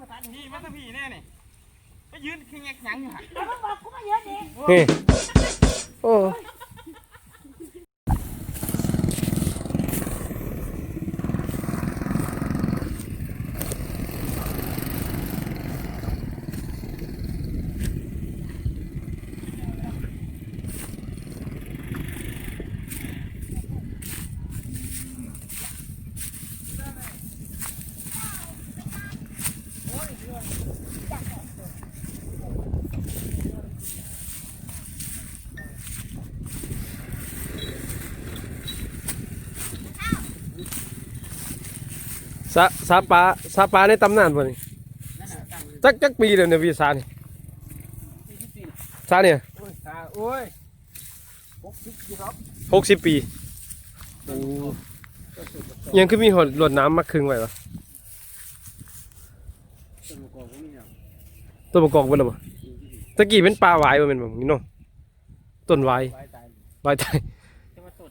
มาตันี่มาตะผีแน่นี่ไปยืนขี้แขกยังอยู่หั่นแล้วมึงบอเยอะนี่โอ้ ซาซาปลาซาปลาในตำนานบ่นี่จักจักปีแล้วเนี่ยพี่ซานี่ซาเนี่ยโอ้ยตาโอ้ยหกสิบอยู่ครับหกสิบปีโอ้ยังคือมีหอดรวดน้ำมาครึ่งไว้ปะต้นมะกอกก็มีแล้วต้นมะกอกเบิ่นบ่ตะกี้เป็นปลาหวายบ่แม่นบ่นี่เนาะต้นหวายไว้ตายหวายตายแต่ว่าต้น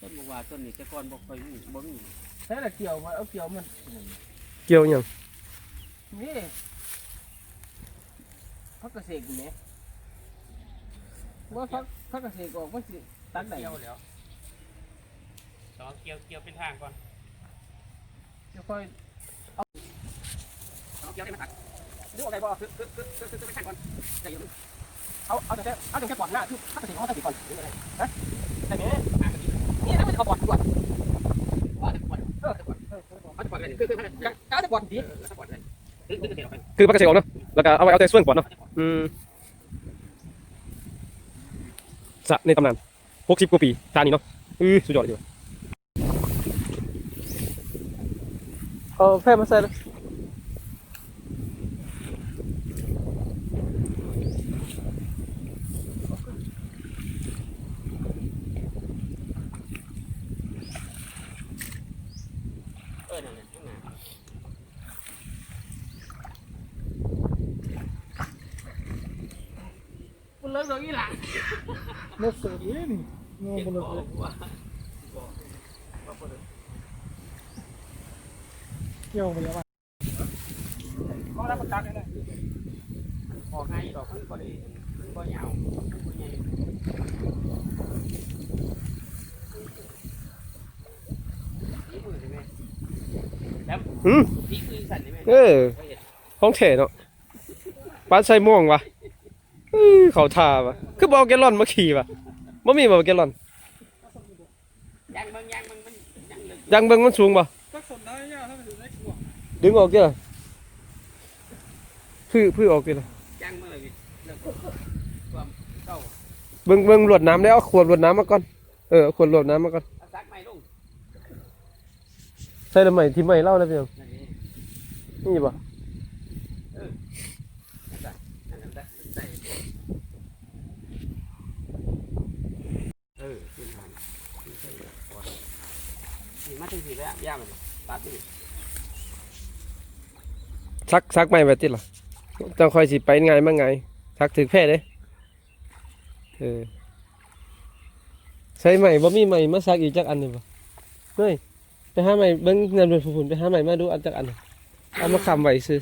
ต้นบอกว่าต้นนี่แต่ก่อนบ่ค่อยมีบ่มี ใช่ละเกี่ยวมาเอาเกี่ยวมันเกี่ยวหยังนี่พักเกษตรนี่แหมว่าพักพักเกษตรออกมันสิตัดได้เกี่ยวแล้วสองเกี่ยวเกี่ยวเป็นทางก่อนเดี๋ยวค่อยเอาเอาเกี่ยวให้มันตัดดูอะไรบ่คือคือคือคือคือเป็นทางก่อนใจเย็นเอาเอาแต่เอาแต่แค่ก่อนหน้าคือพักเกษตรเขาตัดก่อนหรืออะไรฮะแต่เนี้ยนี่นะมันเอาก่อนก่อนว่าแต่ก่อนเออแต่ก่อนเออ เอาแต่ก่อลยคือคือเอาแต่ก่อนดีเอาแต่ก่อนเลยดึงดึงเกษตรออกเนาะแล้วก็เอาไว้เอาใจส่วนก่อนเนาะอืมสะในตำนานหกสิบกว่าปีตานี้เนาะอือสุดยอดเลยเออแพร่มาใส่เลย เออนั่นแหละข้างหน้ามัน เลิกตรงนี้หลังรถสูบนี่นี่งงเก็บไปขเลอยงว่าเกี่ยวไปแล้วว่ะเขารับประกันเลยพอง่ายดอกมันก็ได้มันก็ยาวมันก็ใหญ่นี่มือใช่ไหมแล้วอืมนี่คือสั่นใช่ไหมเออของเถเนาะปลาใส่ม่วงวะ อื้อเขาทาวะคือบอกแกลอนมาขี่วะบ่มีบ่แกลอนยังบางยังมันมันยังเลยยังเบิ่งมันสูงบ่ก็สนได้ยากถ้ามันอยู่ในกลัวดึงออกเด้อพื้อพื้อออกเด้อยังเมื่อไหร่พี่เริ่มความเบิ่งเบิ่งรวดน้ำแล้วเอาขวดรวดน้ำมาก่อน เออขวดรวดน้ำมาก่อนใส่ละใหม่ที่ใหม่เล่าแล้วเพี่น้องนั่นเองนี่บ่ อันนั้นได้ได้เออขึ้นมาขึ้นไปเลยก่อนนี่มาถึงสี่แล้วย่ามัน ตัดนี่ซักซักใหม่แบบติดล่ะต้องคอยสิไปไงมาไงซักถึงแพร่เด้เออใช้ใหม่บ่มีใหม่มาซักอีกจักอันหนึ่งบ่เฮ้ยไปหาใหม่เบิ้งเงินเป็นฝุ่นไปหาใหม่มาดูอันจักอันเอามาคำไว้ซื้อ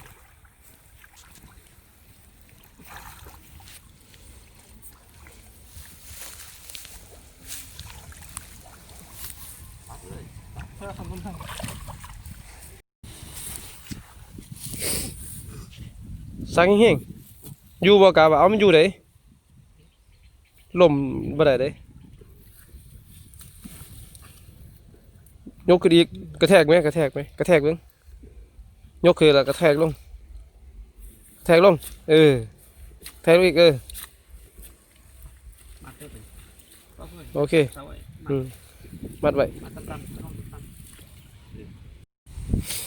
เพื่อทำบุญทาง ซักแห้งๆอยู่บ่กะว่าเอามันอยู่ไดลมบ่ได้เด้ยกขึ้นอีกกระแทกไหมกระแทกไหมกระแทกเบิ่งยกขึ้นแล้วกระแทกลงกระแทกลงเออแทกลงอีกเออมาเติมก็เพื่อนโอเคเศร้าไว้อืมมัดไว้ มาตั้มตั้มตั้มตั้ม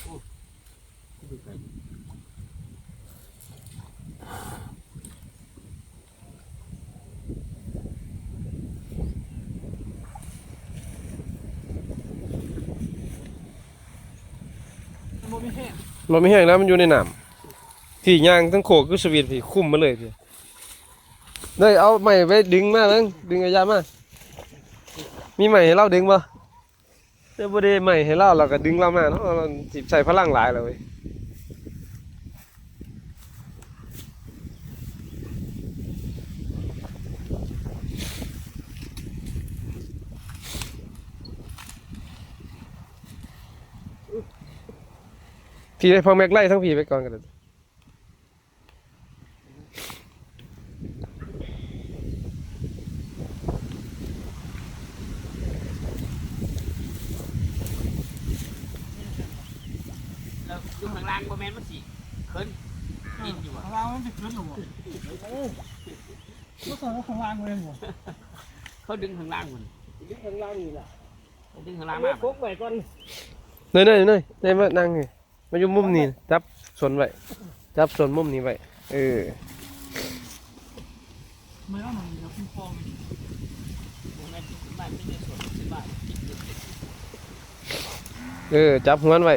โอ้ดูไป มันไม่แห้ง มันไม่แห้งแล้วมันอยู่ในน้ำที่ย่างทั้งโขกก็สวีทพี่คุ้มมาเลยพี่เด้ยเอาไม้ไปดึงมาเบิ่งดึงระยะมามีไม้ให้เราดึงบ่เดี๋ยวบ่ได้ไม้ให้เราเราก็ดึงเรามาเนาะเราสิใช้พลังหลายเลย พี่ให้พ่อแม็กไล่ทั้งพี่ไปก่อนกันเลยแล้วดูข้างล่างบ่แม่นมันสิเคินกินอยู่ข้าอะงล่างมันจะขึ้นหรอวะก็สอนว่าข้างล่างเลยหรอเขาดึงข้างล่างมันยึดข้างล่างนี่แหละเขาดึงข้างล่างมาพกไว้ก่อนเนยเนยเนยเนยมานั่งนี่ มาอยู่มุมนี้จับส่วนไว้จับส่วนมุมนี้ไว้เออไม่ต้องมันเดี๋ยวพี่ฟองบ่แม่นบ้านไม่ได้สวนสิบ้านเออจับหัวมันไว้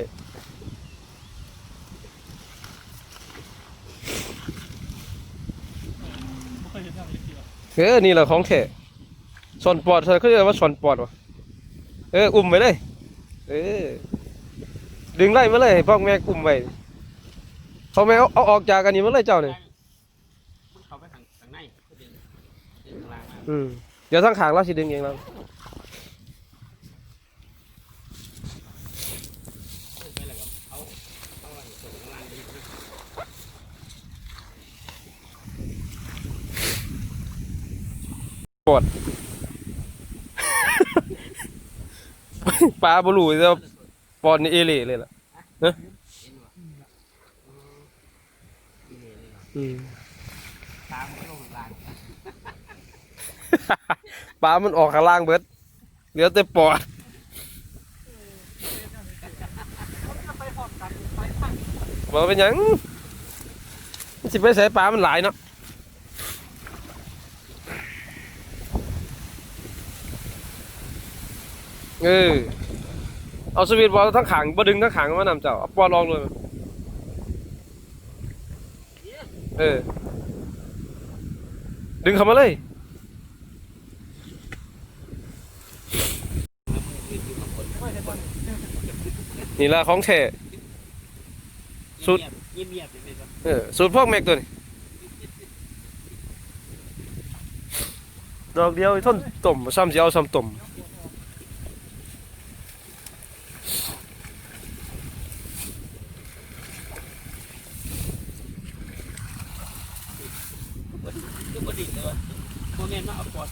เออ นี่แหละของแท้ส่วนปอดเขาเรียกว่าส่วนปอดวะเออ อุ้มไว้เลย เออ ดึงไล่มาเลยให้พ่อแม่อุ้มไว้พ่อแม่เอาเอาออกจากกันนี่มาเลยเจ้าเนี่ยมึงเข้าไปข้างข้างในเขาดึงดึงข้างล่างมาอืมเดี๋ยวทั้งขางเราสิดึงเองเราดึงไปแล้วก็เอาเอาไว้ส่วนข้างล่างดึงนะปลาบลูแต่ว่า ปอดนี่เอเล่เลยล่ะเห็นบ่อีนี่นี่อืมตามมันก็ลงข้างล่างปลามันออกข้างล่างเบิดเหลือแต่ปอดไปพร้อมกันไปทั้งบ่เป็นหยังมันสิไปใส่ปลามันหลายเนาะเออ เอาสวิตบอลทั้งขางบ่ดึงทั้งขางมานำเจ้าเอาปอลองเลยเออ ดึงเข้ามาเลยไม่เห็นบอลนี่ละของแท้สุดเงียบๆเงียบๆไปเลยครับเออสูตรพวกแม็กตัวนี้ดอกเดียวท่อนต้มซ้ำสิเอาซ้ำต้ม ก็บ่ดิ่งเลยวะโมเมนต์มาเอาปอด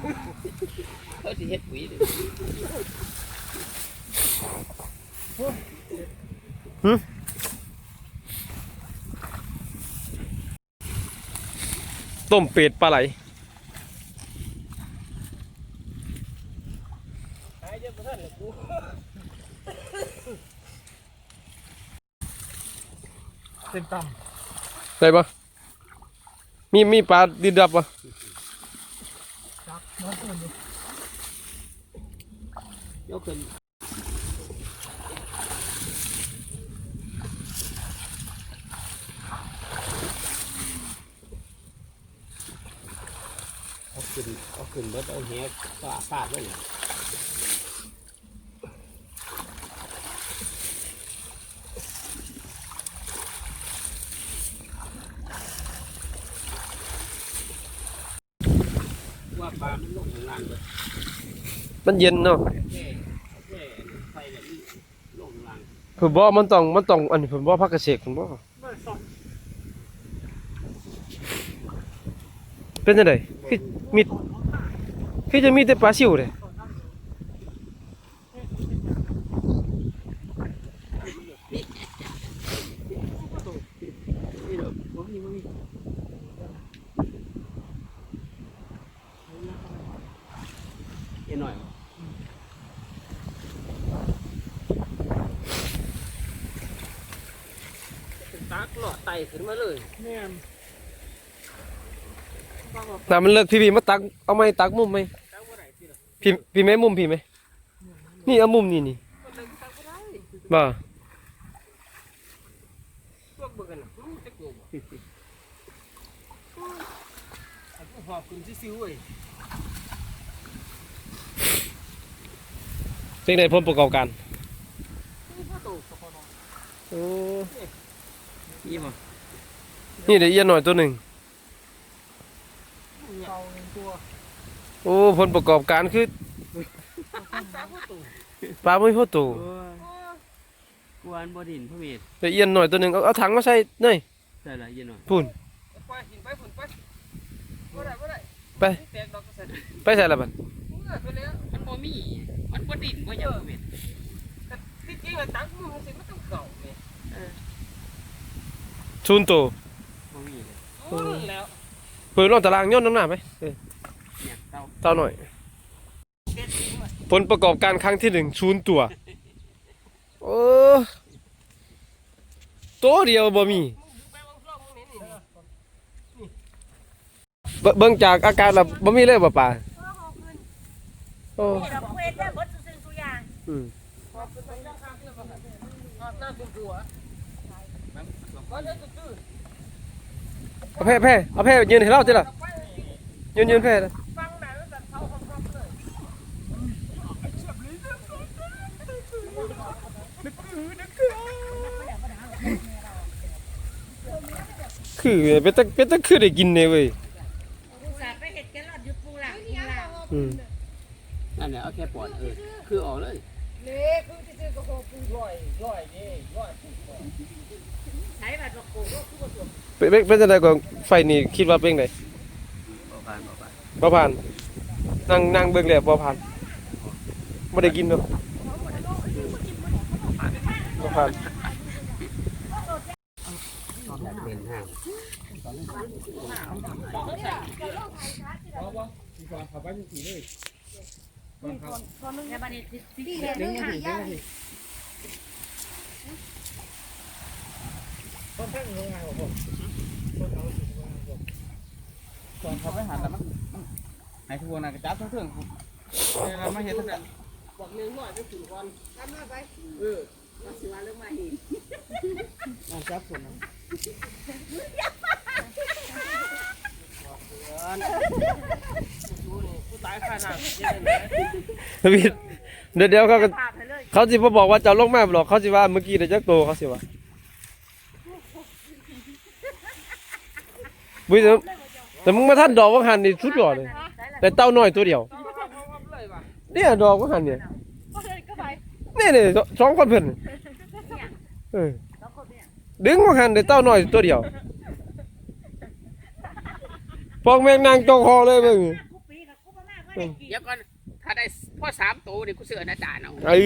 ขึ้นให้เขาสิเฮ็ดปุ๋ยเลยต้มเป็ดปลาไหลเยอะกว่าท่านเลยกูเต็มต่ได้ปะมีมีปลาดินดับปะำจับน้องคนนี้ ยกขึ้นเอาขึ้นเอาขึ้นเบิดเอาแหฟาดฟาดไว้เลยว่าปลามันลงข้างล่างเบิดมันเย็นเนาะ แค่แค่ไฟแบบนี้ลงข้างล่าง ผมบอกมันต้องมันต้องอันนี้ผมบอกพักเกษตรผมบอกไม่สอกเป็นยังไงคือมีคือจะมีแต่ปลาซิวเลย นี่เด้อบ่มีบ่มีเอ็นหน่อยบ่ตักหลอดไตขึ้นมาเลย แม่น น้ำมันเลิกพี่พี่มาตักเอาไหมตักมุมไหมตักบ่ได้สิล่ะพี่พี่ไหมมุมพี่ไหมนี่เอามุมนี่นี่ก็เลยตักบ่ได้บ่าพวกเบิ่งกันน่ะรู้จักกูบ่ไอ้พวกหอบขึ้นซิวๆเว้ยเป็นไงผลประกอบการพ่อโตโอ้ยี่บ่นี่เดี๋ยวเอียนหน่อยตัวหนึ่ง เตาหนึ่งตัว โอ้ผลประกอบการคือตักพ่อโตปลาไม่พอตัวเกวนบ่ดินพระเวทไปเอียนหน่อยตัวหนึงเอาเอาถังมาใส่หน่อยใช่ละเย็นหน่อยพุ่นไปหินไปฝุ่นไปบ่ได้บ่ได้ไปแตกดอกกระสันไปใส่ละบัดเมื่อไปแล้วมันบ่มี มันบ่ดินบ่หยังพระเวทที่จริงอะตักมือสิมันต้องเก่าเนี่ยชูนโตบ่มีเลยโอ้นั่นแล้วเปิดรอบตารางย่นน้ำหนักไหมเออ เต้าหน่อย ผลประกอบการครั้งที่หนึ่งชูนตัว โอ้ตัวเดียวบ่มีมึงดูไปวางกล้องมึงนี่นี่เบิ่งเบิ่งจากอาการแล้วบ่มีเลยบ่ป่าโอ้ดอกเวทได้เบดซื่อๆทุกอย่างอืมพอเป็นไปย่างข้างที่เราบอกอะหน้าตุ้มตัวก็จะตื้อเอาแพ้แพ้เอาแพ้ยืนให้เราติล่ะยืนยืนแพ้นะ ฟังไหนแล้วแต่เขาครอบๆเลย คือเป็นตะเป็นตะคือได้กินเนี่ยเว้ยอุตส่าห์ไปเห็ดแกลอดอยู่ปูหลังปูหลังอืมนั่นแหละเอาแค่ปอดเออคือออกเลยเล็กคือที่ซื้อก็คงปูร้อยร้อยนี่ร้อยใช้บัตรบอกโกก็คือบ่ถูกเป็นเป็นเป็นจังได๋ก็ไฟนี่คิดว่าเป็นไงบ่ผ่านบ่ผ่านบ่ผ่านนั่งนั่งเบิ่งแล้วบ่ผ่านบ่ได้กินเนาะบ่ผ่านอยากเป็นห้างแต่บัดนี้สิสิเฮ็ดหายากต้นแท่งลงไงผมตอนเขาไปหันแล้วมันให้ทุกคนน่ะจับทั้งเรื่องเวลามาเฮ็ดทั้งนั้นบอกเลี้ยงหน่อยจะถือวันทำมาไปเออมาสิว่าเรื่องมาอีกมาจับคนนะ ผู้ตายขนาดนี้เลยพี่เดี๋ยวเดี๋ยวเขาก็ภาพให้เลยเขาสิบ่บอกว่าจะเอาลงมาบ่หรอกเขาสิว่าเมื่อกี้ได้จักโตเขาสิว่าบุ้ยแต่แต่มึงมาท่านดอกว่าหันนี่สุดยอดเลย แต่เต้าน้อยตัวเดียว เนี่ยดอกว่าหันเนี่ยก็เลยก็ไปนี่นี่สองคนเพิ่นเออสองคนดึงว่าหันได้เต้าน้อยตัวเดียว พอกแมงนางจองคอเลยมึงกูปีกับกูมาหน้าก็ได้กี่เดี๋ยวก่อนถ้าได้พ่อสามตัวนี่กูซื้ออนาจารย์เอาไอ้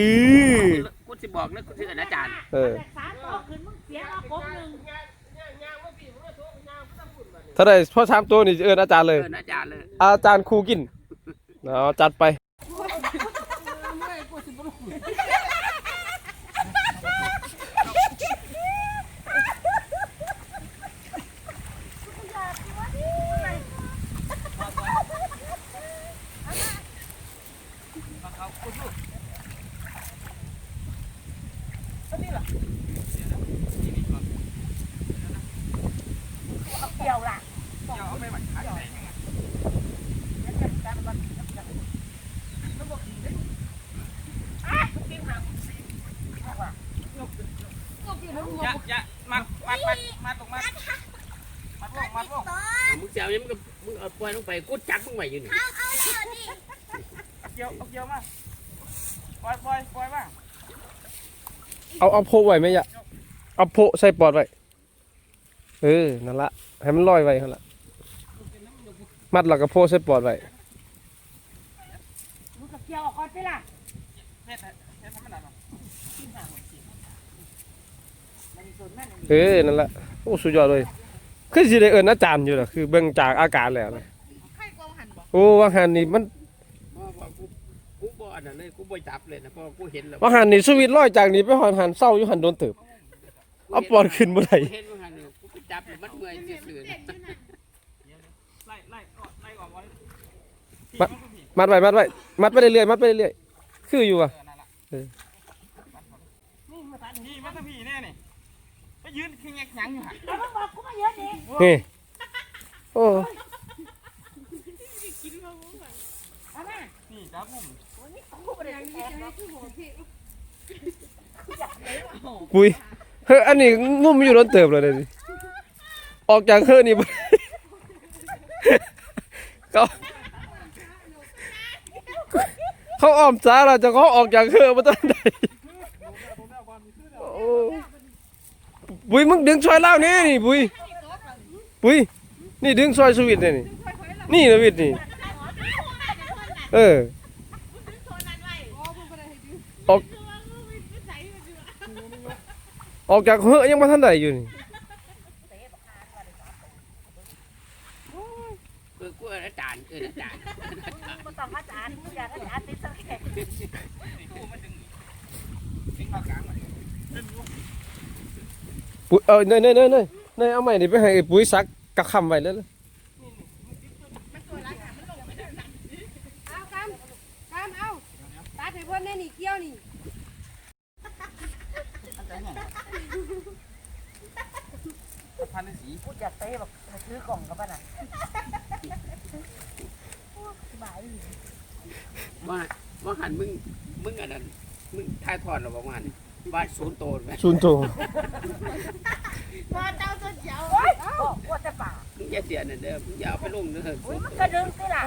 กูสิบอกเลยกูซื้ออนาจารย์เออแต่สามตัวขึ้นมึงเสียเอากบหนึ่งถ้าได้พ่อสามตัวนี่เอิ้นอาจารย์เลยเอออนาจารย์เลย อาจารย์ครูกินเอาจัดไป เกี่ยวล่ะอย่าอย่ามัดมัดมัดมัดตรงมัดมัดวงมัดวงมึงเสียวยังมึงก็มึงเอาปล่อยลงไปกูจับมึงไว้อยู่นี่เกี่ยวเอาเกี่ยวมาปล่อยปล่อยปล่อยมาเอาเอาโพไว้ไหมยะเอาโพใส่ปอดไว้ เออนั่นละให้มันลอยไว้หั่นละมัดแล้วก็โพใส่ปอดไว้มึงกับเกี่ยวออกก่อนไปล่ะเฮ็ดเฮ็ดทำมันหนักมันมีส่วนแม่นเออนั่นละโอ้สุดยอดเลยคือสิได้เอิ้นอาจารย์อยู่ล่ะคือเบิ่งจากอาการแล้วนะโอ้ว่าหันนี่มันเพราะว่ากูกูบ่อันนั้นเลยกูบ่จับเลยนะเพราะว่ากูเห็นแล้วว่าหันนี่สวิตช์ลอยจากนี่ไปหอนหันเศร้าอยู่หันโดนเติบเอาปอดขึ้นบ่ได้ จับแล้วมันเมื่อยซื่อๆนะไล่ไล่ออกไล่ออกไว้มัดไว้มัดไว้มัดไปเรื่อยๆมัดไปเรื่อยๆคืออยู่อะนี่มาตันนี่มาตันพี่แน่นี่ไปยืนขี้แงกหยังอยู่ห่ะแล้วมึงบอกกูมาเยอะดินี่โอ้เอามานี่ครับผมกูไปเลยแอบบอกปุ้ยเฮ้ยอันนี้งุ่มอยู่โดนเติบเลยเดี๋ยวนี้ ออกจากเฮ้อนี่เขาเขาอ้อมซ้าเราจะเขาออกจากเฮ้อมาตอนไหนโโอ้บุยมึงดึงซอยเล่านี่นี่บุยบุยนี่ดึงซอยสวิตช์นี่นี่นี่สวิตนี่เออออกออกจากเฮ้ยยังมาทันใดอยู่นี่ เออกูเอออาจารย์เอออาจารย์ บ่ต้องอาจารย์อยากอาจารย์ติดสักแค่ ปุ๋ยเออเนยเนยเนยเนยเนยเอาใหม่ดิไปให้ปุ๋ยซักกะคำไว้แล้วเลยเอากำกำเอาตัดให้เพิ่นแน่นี่เกี่ยวนี่พันสีพูดอยากเตะแบบถือกล่องกับป่ะน่ะว่า ว่าหันมึงมึงอันนั้นมึงทายทอดหรอบอกว่าหันบ้านศูนย์โตนไหมศูนย์โตว่าเจ้าตัวเจียวโอ้ยว่าแต่ป่ามึงอย่าเสียนั่นเด้อมึงอย่าเอาไปลงเด้ออุ้ยมันกระดึงสิล่ะ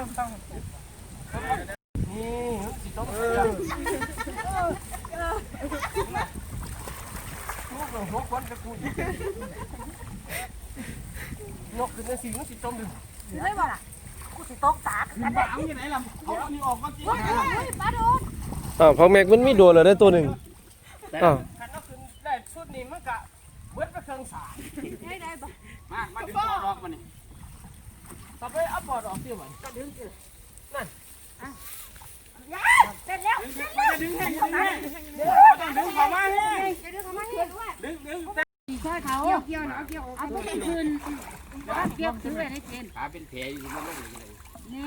ยกขึ้นในสีมันสิจมดิเฮ้ยบ่ล่ะ กูสิตกตากกันได้เอาอยู่ไหนล่ะเอาอันนี้ออกมาสิปลาโดนอ้าวของแม็กมันมีโดนแล้วได้ตัวหนึ่งอ้าวคันเอาขึ้นได้ชุดนี้มันก็เบิดไปเครื่องสารได้ได้บ่มามาดึงคอรอกมานี่ต่อไปเอาปอดออกสิมันเสร็จแล้วมาจะดึงแห้งดึงแห้งต้องดึงเข้ามาแห้งเดี๋ยวเดี๋ยวเขามาเฮ็ดด้วยดึงดึงช่วยเขาเกี่ยวเกี่ยวนะเอาเกี่ยวออกเอาไปคืนเก็บซื้อไว้ได้เจนขาเป็นแผลอยู่มันลงเลย นี่น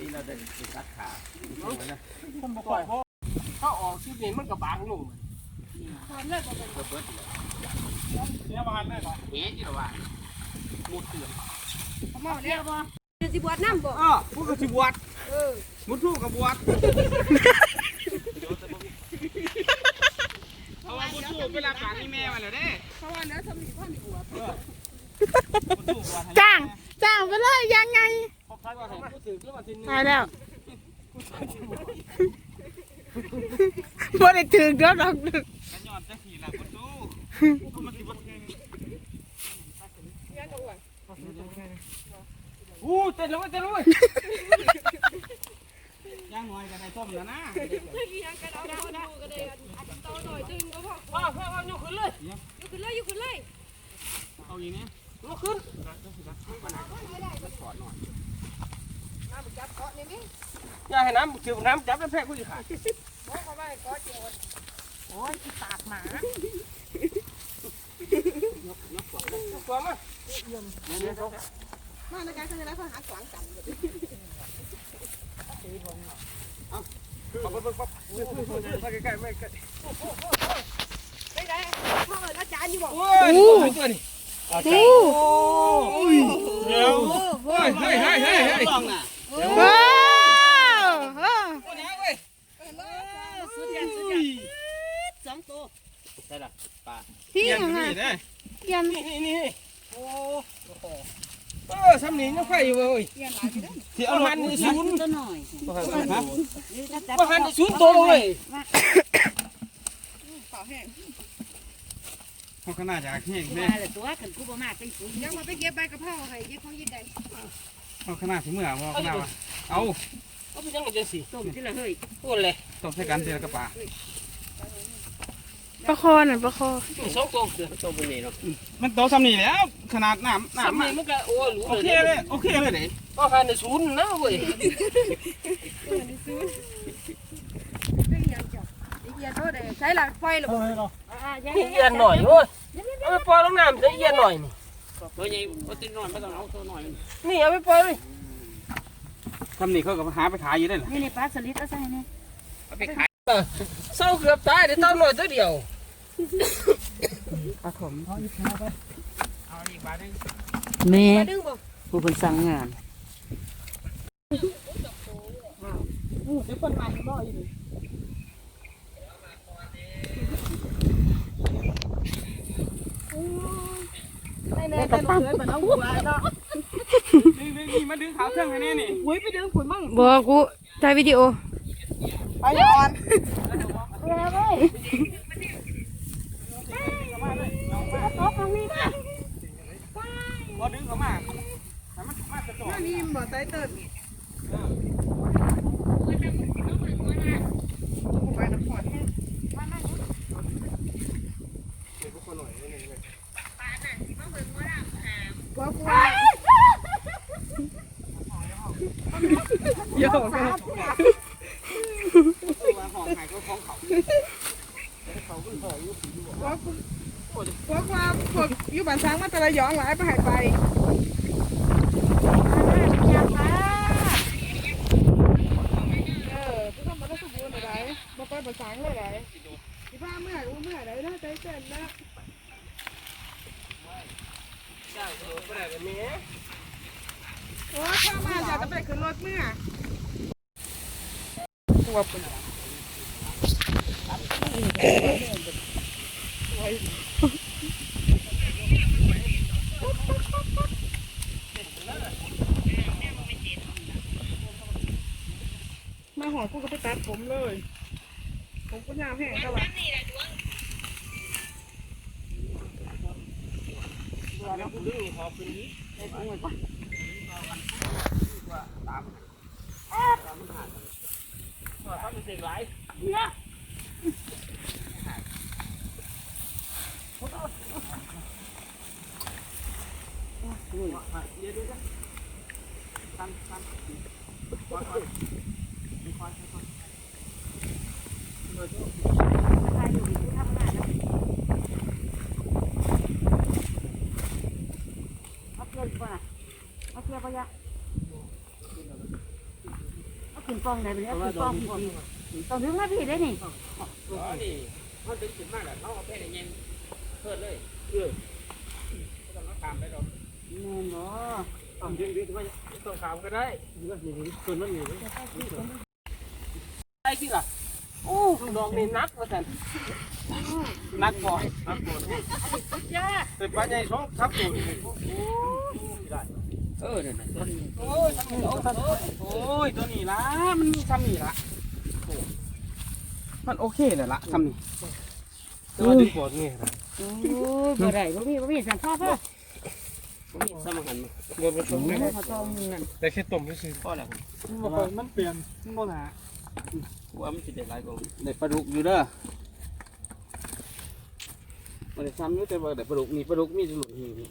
นี้เราได้ตัดขาผมบอกว่าถ้าออกชุดนี้มันก็บางลงถอนเลยบ่เป็นเบิดเบิดเนี่ยบางได้ป่ะแหนี่ละว่าหมดเตือนเขามาแล้วบ่เดี๋ยวสิบวชน้ำบ่อ้อพูดกับสิบวชมุดทู่กับบวชเพราะว่ามุดทู่เวลาปากนี่แม่มาแล้วเด้เพราะว่าเดี๋ยสมีพ่อมีบวช จ้างจ้างไปเลยยังไงพอใครว่าผมก็ถือแล้วมาทีนึงตายแล้วบ่ได้ถึงเดี๋ยวดอกกันยอดจะขี่ละมุดทู่มันสิบวชอู้เต้นแล้วเต้นแล้วย่างน้อยกันในต้มแล้วนะยังกันเอาเอาดูก็ได้อันโตหน่อยดึงก็พอพ่อพ่อพ่อยกขึ้นเลยอยู่ขึ้นเลยอยู่ขึ้นเลยเอาอย่างนี้ ยกขึ้นจับเกาะนี่มั้ยอย่าให้น้ำถือน้ำจับแล้วแพ้กูจะขาดโอ้เขาว่าเกาะเจียวโอ้ยที่ปากหมาตัวมามาในการทำอะไรเขาหาขวางกันปั๊บปั๊บปั๊บปั๊บใกล้ๆไม่ใกล้ได้ได้พ่อเอิ้นอาจารย์อยู่บ่โอ้ยตัวนี้ โอ้เดี๋ยวเฮ้ยเฮ้ยเฮ้ยเฮ้ยเฮ้ยลองน่ะว้าวเออสุดยอดสุดยอดสองตัวใช่ละปลาพี่เยี่ยมค่ะนี่นะเยี่ยมนี่นี่นี่โอ้เออสำนียังไฟอยู่เว้ยที่เอาหันนี่ศูนย์ตัวหน่อยมาหันนี่ศูนย์ตัวเลย เขาขนาดจากแห้งแม่มาเลยตัวขันกูบ่มากเป็นปุ๋ยยังมาไปเก็บใบกะเพราให้เก็บของยิดได้เขาขนาดถึงเมื่อว่าขนาดว่าเอาเอาไปยังไงจังสิต้มที่ละเฮ้ยพูดเลยตบใส่กันเสียกระป๋าประคอน่ะประคอสองตัวเดือตัวเป็นนี่เนาะมันโตสำนีแล้วขนาดน้ำสำน้ำนีมันก็โอ้รู้โอเคเลเลยยโอเคเลยเด็ก็หันนี่ศูนย์นะเว้ยเรื่องยังจ้ะอีเกียโตได้ใช้หลักไฟหรือบ่เอียนหน่อยเว้ยเอาไปปล่อยลงน้ำจะเอียนหน่อยนี่ตัวใหญ่ตัวติดน้อยไม่ต้องเอาตัวน้อยนี่เอาไปปล่อยเลยสำนีเขาก็หาไปขายอยู่ได้เหรอนี่นี่ปลาสลิดเอาใส่นี่เอาไปขายเศร้าเกือบตายเดี๋ยวเต้าหน่อยตัวเดียวเอาอีกบาทนึงแม่ดึงบ่ผู้คนสั่งงาน ไม่แน่แต่เหลือมันเอาหัวเนาะนี่นี่มาดึงขาเครื่องให้แน่นี่อุ้ยไปดึงขุนมั่งบอกกูถ่ายวิดีโอเอาอย่าอ่อนแล้วเว้ยตกตรงนี้นะพอดึงเข้ามาให้มันมากระโดดนี่บ่ไตเติ้ลไปน้ำพอดแห้ง กมาห้องหายก็ของเขาพวกพวกว่าพวกอยู่บ้านช้างมาแต่ละยองหลายไปหายไปอาพาเออพวกเขามาได้สมบูรณ์อะไรมาไปบ้านช้างเลยไหนที่บ้านเมื่อไหร่เมื่อไหร่ได้ใจเต้นนะเจ้าเออบ่ได้แบบนี้โอ้ข้ามาจะจะไปขึ้นรถเมื่อ มาหอกูก็ไปตัดผมเลย ผมก็ยาวแห้งก็ว่า เขาเป็นเด็กหลายเอาเกลือดีกว่าเอาเกลือไปยะ เอาขึ้นฟองได้ไปเลยเอาขึ้นฟองพี่ต้องถึงมาพี่ได้นี่อ๋อนี่เขาดึงขึ้นมากแหละเขาเอาแค่เย็นเพิ่นเลยเออไม่ต้องมาตามไปหรอกแม่นบ่ต้องดึงดึงมาต้องขามก็ได้นี่ก็นี่ส่วนมันนี่ได้ที่ล่ะโอ้ดอกนี่นักว่าแต่นักบ่นักบ่แต่ปลาใหญ่สองทับตัว เออเนี่ยโอ้ยโอ้ยตัวนี้ละมันทำนี่ละมันโอเคเลยละทำนี่แต่ว่าดึงปอดนี่นะโอ้ยบ่ได้บ่มีบ่มีสันพ่อพ่อสมหันบ่บ่ต้องเขาต้องนั่นแต่แค่ต้มซื่อพ่อแล้วมันเปลี่ยนมันบ่หนาหัวมันสิเด็ดหลายกว่าได้ปลาดุกอยู่เด้อมันได้ซ้ำอยู่แต่ว่าได้ปลาดุกมีปลาดุกมีสลุนนี่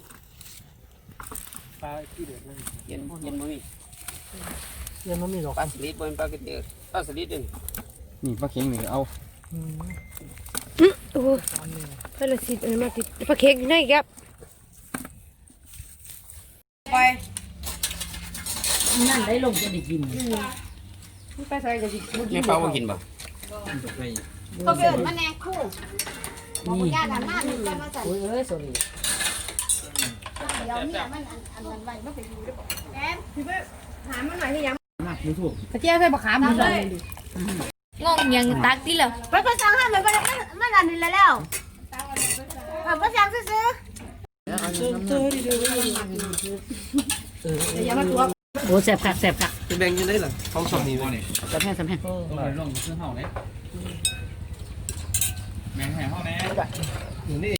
ปลาที่เด็ดเลยเย็นเย็นบ่มียังมันมีดอกปลาสลิดบ่เป็นปลากระเดือกปลาสลิดเด้อนี่ปลาเข็งนี่เอาโอ้ไปละสิอันนี้มาติดปลาเค้กอยู่ไหนครับนั่นได้ลงจะได้กินไปใส่กับสินี่ปลาบ่กินบ่ก็เดินมาแน่คู่นี่ย่าหันหน้าหนึ่งกันมาสั่นโอ้ยเอ้ยสวัสดีเดี๋ยวเนี่ยมันอันอันนั้นไว้มันไปอยู่ได้บ่แอนหามันหน่อยที่ยังกระเจี๊ยบใส่บะขามเลย งงยังตักติเหรอไปไปสั่งให้มันไปมันอันนี้แล้วเอาไปสั่งซื้อโอ้แสบคักแสบคักจะแบ่งยังได้ล่ะของสองนี่บ่นี่แสบแห้งแสบแห้งต้องไปลงซื้อเฮาเด้แม่งให้เฮาแน่นี่